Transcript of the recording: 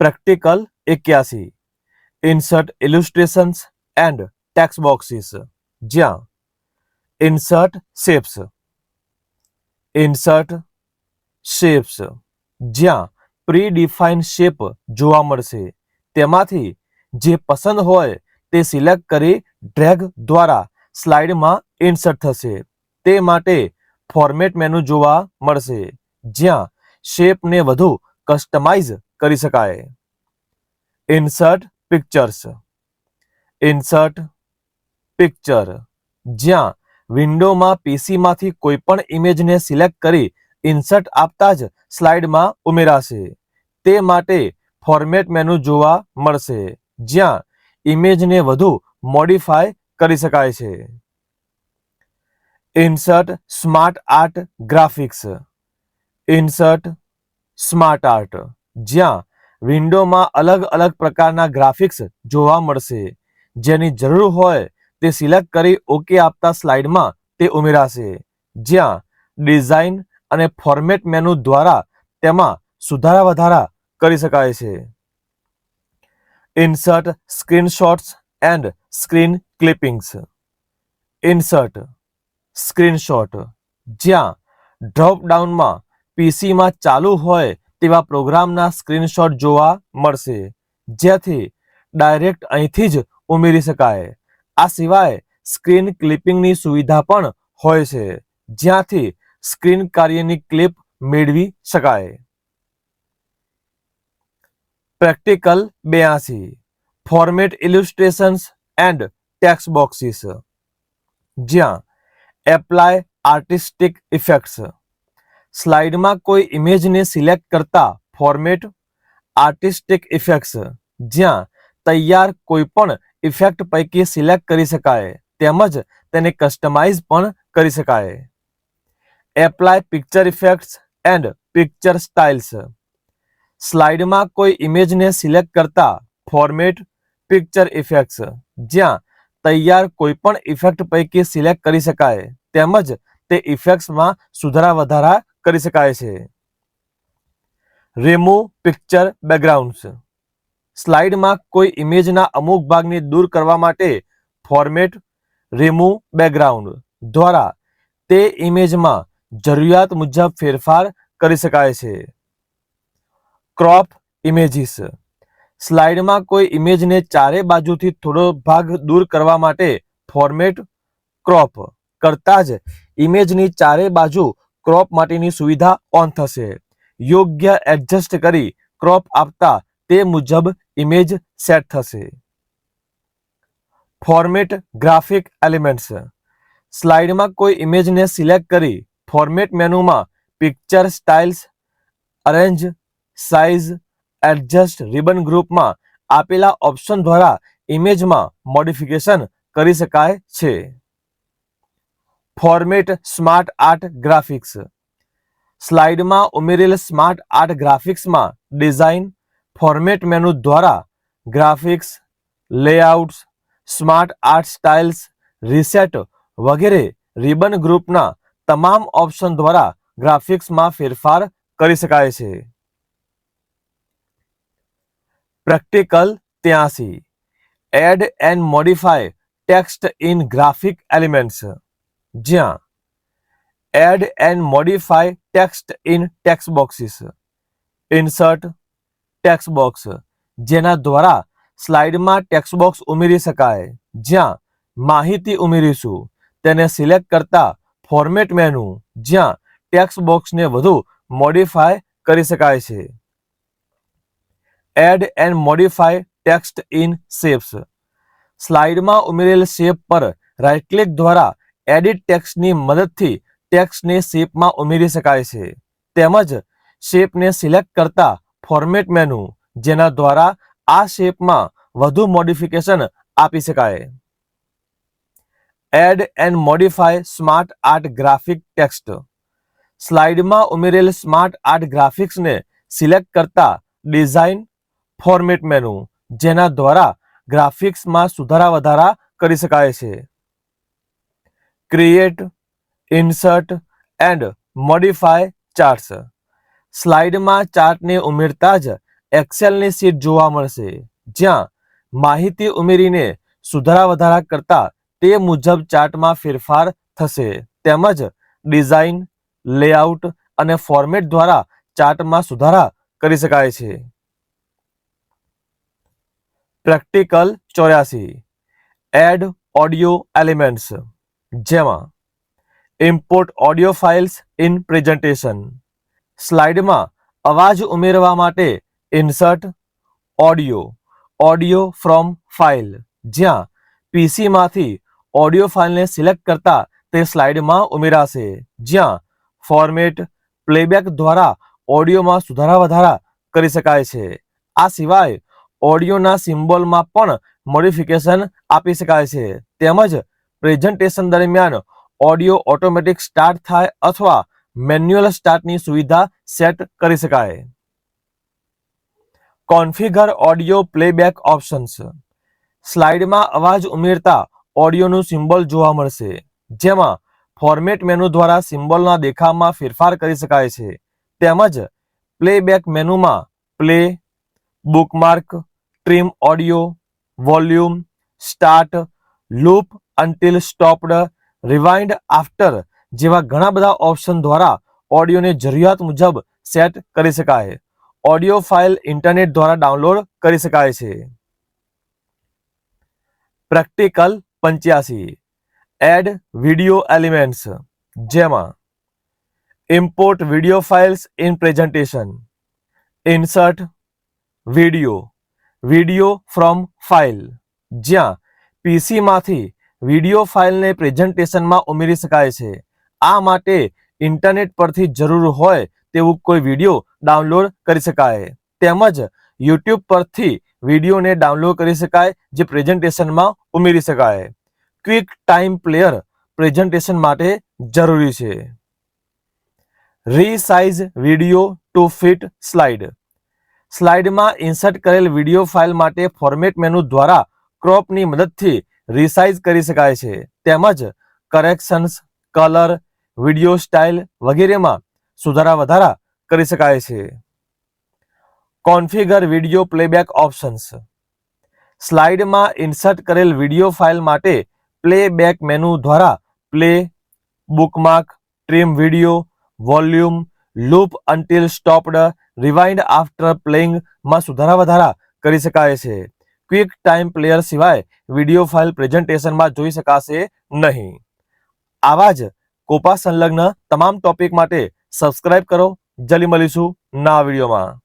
Practical એક્યાસી insert illustrations and text boxes જ્યાં insert shapes insert shapes જ્યાં predefine shape જોવા મળશે. તેમાંથી જે પસંદ હોય તે સિલેક્ટ કરી ડ્રેગ દ્વારા સ્લાઇડમાં ઇન્સર્ટ થશે. તે માટે ફોર્મેટ મેનુ જોવા મળશે. જ્યાં શેપને વધુ કસ્ટમાઇઝ કરી શકાય. ઇન્સર્ટ પિક્ચર્સ ઇન્સર્ટ પિક્ચર જ્યાં વિન્ડોમાં પીસીમાંથી કોઈ પણ ઇમેજને સિલેક્ટ કરી ઇન્સર્ટ આપતા જ સ્લાઇડમાં ઉમેરાશે. તે માટે ફોર્મેટ મેનુ જોવા મળશે, જ્યાં ઇમેજને વધુ મોડિફાય કરી શકાય છે. Insert smart art graphics insert smart art જ્યાં વિન્ડોમાં અલગ અલગ પ્રકારના ગ્રાફિક્સ જોવા મળશે. જેની જરૂર હોય તે સિલેક્ટ કરી ઓકે આપતા સ્લાઇડમાં તે ઉમેરાશે. જ્યાં ડિઝાઇન અને ફોર્મેટ મેનુ દ્વારા તેમાં સુધારા વધારા કરી શકાય છે. Insert screenshots and screen clippings. Insert screenshot. જ્યાં ડ્રોપ ડાઉનમાં પીસીમાં ચાલુ હોય તેવા પ્રોગ્રામના સ્ક્રીનશોટ જોવા મળશે, જેથી ડાયરેક્ટ અહીંથી જ ઉમેરી શકાય. આ સિવાય સ્ક્રીન ક્લિપિંગની સુવિધા પણ હોય છે, જ્યાંથી સ્ક્રીન કાર્યની ક્લિપ મેળવી શકાય. Practical બેયાસી, format illustrations and text boxes, જ્યાં એપ્લાય આર્ટિસ્ટિક ઇફેક્ટ્સ સ્લાઇડમાં કોઈ ઇમેજને સિલેક્ટ કરતા ફોર્મેટ, આર્ટિસ્ટિક ઇફેક્ટ્સ, જ્યાં તૈયાર કોઈપણ ઇફેક્ટ પૈકી સિલેક્ટ કરી શકાય, તેમજ તેને કસ્ટમાઇઝ પણ કરી શકાય. Apply picture effects and picture styles. સ્લાઇડમાં કોઈ ઇમેજને સિલેક્ટ કરતા ફોર્મેટ, પિક્ચર ઇફેક્ટ્સ, જ્યાં તૈયાર કોઈપણ ઇફેક્ટ પૈકી સિલેક્ટ કરી શકાય, તેમજ તે ઇફેક્ટ્સમાં સુધારા વધારા કરી શકાય છે. રેમો પિક્ચર બેકગ્રાઉન્ડ્સ સ્લાઇડમાં કોઈ ઇમેજના અમુક ભાગને દૂર કરવા માટે ફોર્મેટ રેમો બેકગ્રાઉન્ડ દ્વારા તે ઇમેજમાં જરૂરિયાત મુજબ ફેરફાર કરી શકાય છે. ક્રોપ ઇમેજીસ સ્લાઇડમાં કોઈ ઇમેજને ચારે બાજુથી થોડો ભાગ દૂર કરવા માટે ફોર્મેટ ક્રોપ કરતા જ ઇમેજની ચારે બાજુ ક્રોપ માટેની સુવિધા ઓન થશે. યોગ્ય એડજસ્ટ કરી ક્રોપ આપતા તે મુજબ ઇમેજ સેટ થશે. ફોર્મેટ ગ્રાફિક એલિમેન્ટ્સ સ્લાઇડમાં કોઈ ઇમેજને સિલેક્ટ કરી ફોર્મેટ મેનુમાં picture styles arrange size adjust ribbon ગ્રુપમાં આપેલા ઓપ્શન દ્વારા ઇમેજમાં મોડિફિકેશન કરી શકાય છે. Format smart art graphics. સ્લાઇડમાં ઉમેરેલ સ્માર્ટ આર્ટ ગ્રાફિક્સમાં ડિઝાઇન, ફોર્મેટ મેનુ દ્વારા graphics, layouts, smart art styles, reset વગેરે રિબન ગ્રુપના તમામ ઓપ્શન દ્વારા ગ્રાફિક્સમાં ફેરફાર કરી શકાય છે. Practical ત્યાંસી. Add and modify text in graphic elements. જ્યાં add and modify text in text boxes insert text box જેના દ્વારા સ્લાઇડમાં ટેક્સ બોક્સ ઉમેરી શકાય. જ્યાં માહિતી ઉમેરીશું, તેને સિલેક્ટ કરતા ફોર્મેટ મેનુ જ્યાં ટેક્સ બોક્સને વધુ મોડિફાય કરી શકાય છે. Add and modify text in shapes સ્લાઇડમાં ઉમેરેલ શેપ પર રાઇટ ક્લિક દ્વારા એડિટ ટેક્સ્ટની મદદથી ટેક્સ્ટને શેપમાં ઉમેરી શકાય છે. તેમજ શેપને સિલેક્ટ કરતા ફોર્મેટ મેનુ, જેના દ્વારા આ શેપમાં વધુ મોડિફિકેશન આપી શકાય. Add and modify smart art graphic text. સ્લાઇડમાં ઉમેરેલ સ્માર્ટ આર્ટ ગ્રાફિક્સને સિલેક્ટ કરતા ડિઝાઇન ફોર્મેટ મેનુ, જેના દ્વારા ગ્રાફિક્સમાં સુધારા વધારા કરી શકાય છે. Create insert and modify charts સ્લાઇડમાં ચાર્ટને ઉમેરતા જ એક્સેલની શીટ જોવા મળશે. જ્યાં માહિતી ઉમેરીને સુધારા વધારા કરતા તે મુજબ ચાર્ટમાં ફેરફાર થશે. તેમજ ડિઝાઇન લેઆઉટ અને ફોર્મેટ દ્વારા ચાર્ટમાં સુધારા કરી શકાય છે. પ્રેક્ટિકલ ચોર્યાસી. એડ ઓડિયો એલિમેન્ટ્સ જેમાં import audio files in presentation સ્લાઇડમાં અવાજ ઉમેરવા માટે insert audio audio from file જ્યાં પીસીમાંથી ઓડિયો ફાઇલને સિલેક્ટ કરતા તે સ્લાઇડમાં ઉમેરાશે. જ્યાં ફોર્મેટ પ્લેબેક દ્વારા ઓડિયોમાં સુધારા વધારા કરી શકાય છે. આ સિવાય ઓડિયોના સિમ્બોલમાં પણ મોડિફિકેશન આપી શકાય છે. તેમજ પ્રેઝન્ટેશન દરમિયાન ઓડિયો ઓટોમેટિક સ્ટાર્ટ થાય અથવા મેન્યુઅલ સ્ટાર્ટની સુવિધા સેટ કરી શકાય. Configure audio playback options. સ્લાઇડમાં અવાજ ઉમેરતા ઓડિયોનું સિમ્બોલ જોવા મળશે, જેમાં ફોર્મેટ મેનુ દ્વારા સિમ્બોલના દેખાવમાં ફેરફાર કરી શકાય છે. તેમજ પ્લેબેક મેનુમાં play, bookmark, trim audio, volume, start, loop until stopped rewind after જેવા ઘણા બધા ઓપ્શન દ્વારા ઓડિયોને જરૂરિયાત મુજબ સેટ કરી શકાય. ઓડિયો ફાઇલ ઇન્ટરનેટ દ્વારા ડાઉનલોડ કરી શકાય છે. પ્રેક્ટિકલ પંચ્યાસી. એડ વિડિયો એલિમેન્ટ્સ જેમાં import video files in presentation insert video video from file જ્યાં પીસીમાંથી વિડિયો ફાઇલને પ્રેઝન્ટેશનમાં ઉમેરી શકાય છે. આ માટે ઇન્ટરનેટ પરથી જરૂર હોય તેવું કોઈ વિડિયો ડાઉનલોડ કરી શકાય. તેમજ યુટ્યુબ પરથી વિડીયોને ડાઉનલોડ કરી શકાય, જે પ્રેઝન્ટેશનમાં ઉમેરી શકાય. ક્વિક ટાઈમ પ્લેયર પ્રેઝન્ટેશન માટે જરૂરી છે. Resize video to fit slide. સ્લાઇડમાં ઇન્સર્ટ કરેલ વીડિયો ફાઇલ માટે ફોર્મેટ મેનુ દ્વારા ક્રોપની મદદથી રિસાઇઝ કરી શકાય છે. તેમજ કરેક્શન્સ કલર વીડિયો સ્ટાઇલ વગેરેમાં સુધારા વધારા કરી શકાય છે. કોન્ફિગર વીડિયો પ્લેબેક ઓપ્શન્સ સ્લાઇડમાં ઇન્સર્ટ કરેલ વીડિયો ફાઇલ માટે પ્લેબેક મેનુ દ્વારા play bookmark trim video volume loop until stopped rewind after પ્લેઇંગમાં સુધારા વધારા કરી શકાય છે. ક્વિક ટાઈમ પ્લેયર સિવાય વીડિયો ફાઇલ પ્રેઝન્ટેશનમાં જોઈ શકાશે નહીં. આવા જ કોપા સંલગ્ન તમામ ટોપિક માટે સબસ્ક્રાઇબ કરો. જલ્દી મળીશું ના વિડીયોમાં.